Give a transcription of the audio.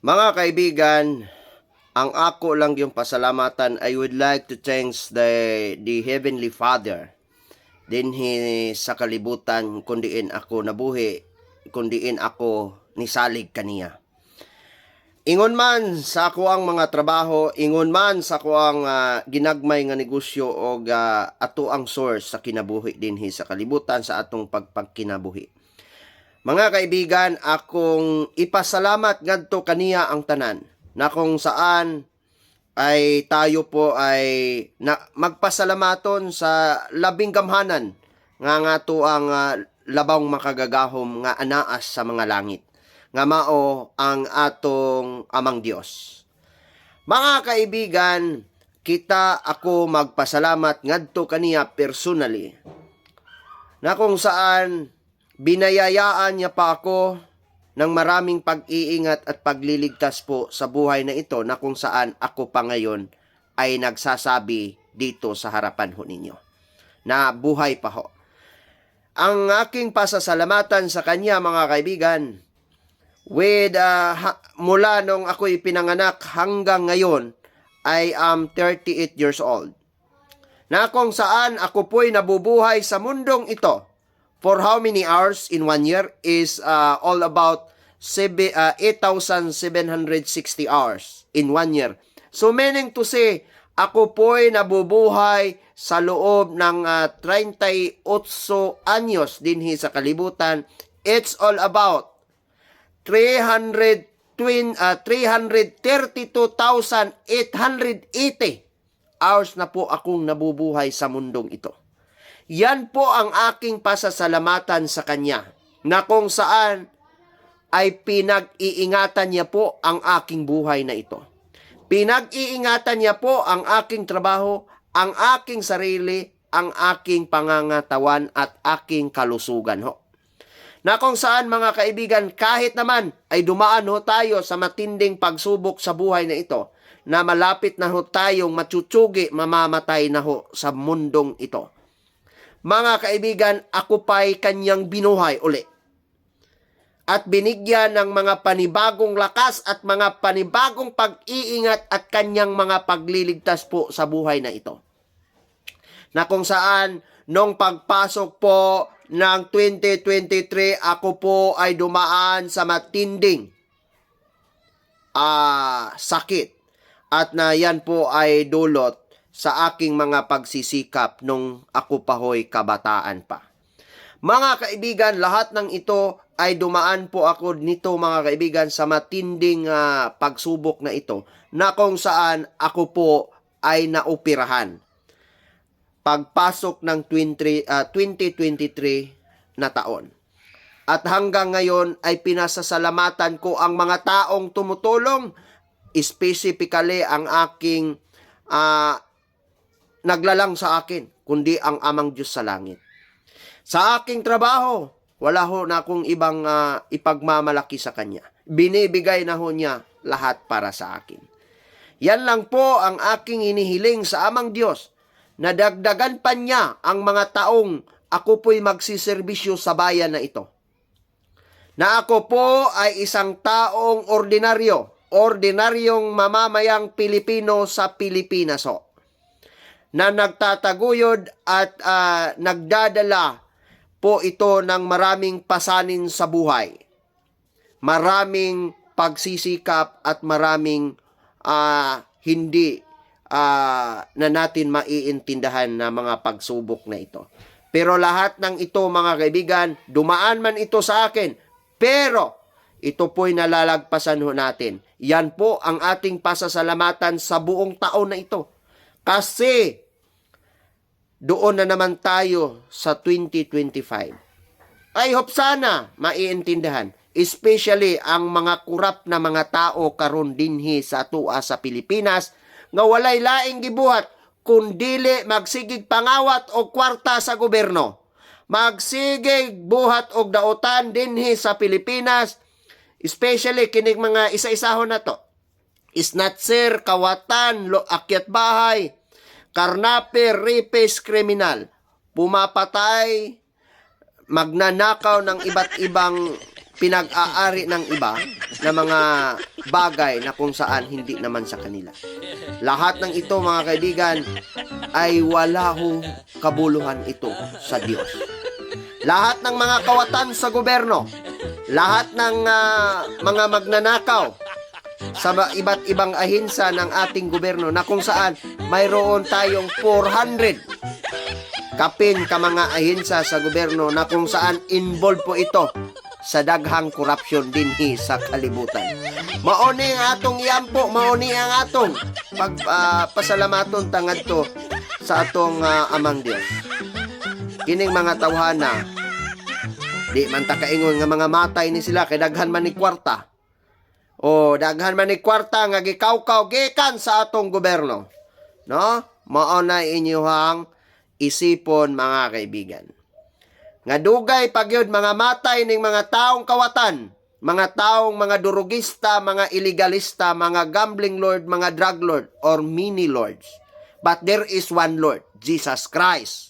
Mga kaibigan, ang ako lang yung pasalamatan, I would like to thank the, the Heavenly Father. Din hi sa kalibutan, kundiin ako nabuhi, kundiin ako nisalig kaniya. Ingon man sa ako ang mga trabaho, ingon man sa ako ang ah, ginagmay nga negosyo o ah, ato ang source sa kinabuhi dinhi sa kalibutan sa atong pagpagkinabuhi. Mga kaibigan, akong ipasalamat ngadto kaniya ang tanan na kung saan ay tayo po ay na, magpasalamaton sa labing gamhanan nga nga to ang ah, labang makagagahom nga anaas sa mga langit nga mao ang atong amang Dios. Mga kaibigan, kita ako magpasalamat ngadto kaniya personally na kung saan binayayaan niya pa ako ng maraming pag-iingat at pagliligtas po sa buhay na ito na kung saan ako pa ngayon ay nagsasabi dito sa harapan ho ninyo na buhay pa ho. Ang aking pasasalamatan sa kanya mga kaibigan with uh, ha- mula nung ako'y pinanganak hanggang ngayon I am 38 years old na kung saan ako po'y nabubuhay sa mundong ito for how many hours in one year is uh, all about sebe- uh, 8,760 hours in one year. So meaning to say, ako po'y nabubuhay sa loob ng uh, 38 anyos dinhi sa kalibutan. It's all about 300 twin uh, 332,880 hours na po akong nabubuhay sa mundong ito. Yan po ang aking pasasalamatan sa Kanya na kung saan ay pinag-iingatan niya po ang aking buhay na ito. Pinag-iingatan niya po ang aking trabaho, ang aking sarili, ang aking pangangatawan at aking kalusugan ho. Na kung saan mga kaibigan, kahit naman ay dumaan ho tayo sa matinding pagsubok sa buhay na ito, na malapit na ho tayong matutsugi, mamamatay na ho sa mundong ito. Mga kaibigan, ako pa'y kanyang binuhay uli. At binigyan ng mga panibagong lakas at mga panibagong pag-iingat at kanyang mga pagliligtas po sa buhay na ito. Na kung saan, nung pagpasok po ng 2023, ako po ay dumaan sa matinding ah sakit. At na yan po ay dulot sa aking mga pagsisikap nung ako pa ho'y kabataan pa. Mga kaibigan, lahat ng ito ay dumaan po ako nito mga kaibigan sa matinding ah, pagsubok na ito na kung saan ako po ay naoperahan. Pagpasok ng 20, ah, 2023 na taon. At hanggang ngayon ay pinasasalamatan ko ang mga taong tumutulong, specifically ang aking ah, naglalang sa akin, kundi ang amang Diyos sa langit. Sa aking trabaho, wala ho na akong ibang ah, ipagmamalaki sa Kanya. Binibigay na ho niya lahat para sa akin. Yan lang po ang aking inihiling sa amang Diyos, na dagdagan pa niya ang mga taong ako po'y magsiservisyo sa bayan na ito. Na ako po ay isang taong ordinaryo, ordinaryong mamamayang Pilipino sa Pilipinas ho na nagtataguyod at ah, nagdadala po ito ng maraming pasanin sa buhay. Maraming pagsisikap at maraming ah, hindi ah, na natin maiintindahan na mga pagsubok na ito. Pero lahat ng ito mga kaibigan, dumaan man ito sa akin, pero ito po'y nalalagpasan ho natin. Yan po ang ating pasasalamatan sa buong taon na ito. Kasi doon na naman tayo sa 2025. I hope sana maiintindihan, especially ang mga kurap na mga tao karon dinhi sa tua sa Pilipinas nga walay laing gibuhat kundili magsigig pangawat o kwarta sa gobyerno. Magsigig buhat og dautan dinhi sa Pilipinas, especially kining mga isa-isahon na to. Snatcher, kawatan, lo, akyat bahay, karnape, rapist, kriminal, pumapatay, magnanakaw ng iba't ibang pinag-aari ng iba na mga bagay na kung saan hindi naman sa kanila. Lahat ng ito mga kaibigan ay wala hong kabuluhan ito sa Diyos. Lahat ng mga kawatan sa gobyerno, lahat ng ah, mga magnanakaw sa iba't ibang ahinsa ng ating gobyerno na kung saan mayroon tayong 400 kapin ka mga ahinsa sa gobyerno na kung saan involved po ito sa daghang korupsyon dinhi sa kalibutan. Mauni ang atong iyampo, mauni ang atong pag ah, pasalamaton tangad to sa atong ah, amang Dios. Kining mga tawhana di man ta kaingon nga mga matay ni sila kay daghan man ni kwarta. O daghan man ni kwarta nga gikawkaw gikan sa atong gobyerno. No? Mao na inyuhang isipon mga kaibigan. Nga dugay pagyud mga matay ning mga taong kawatan, mga taong mga durugista, mga illegalista, mga gambling lord, mga drug lord or mini lords. But there is one Lord, Jesus Christ.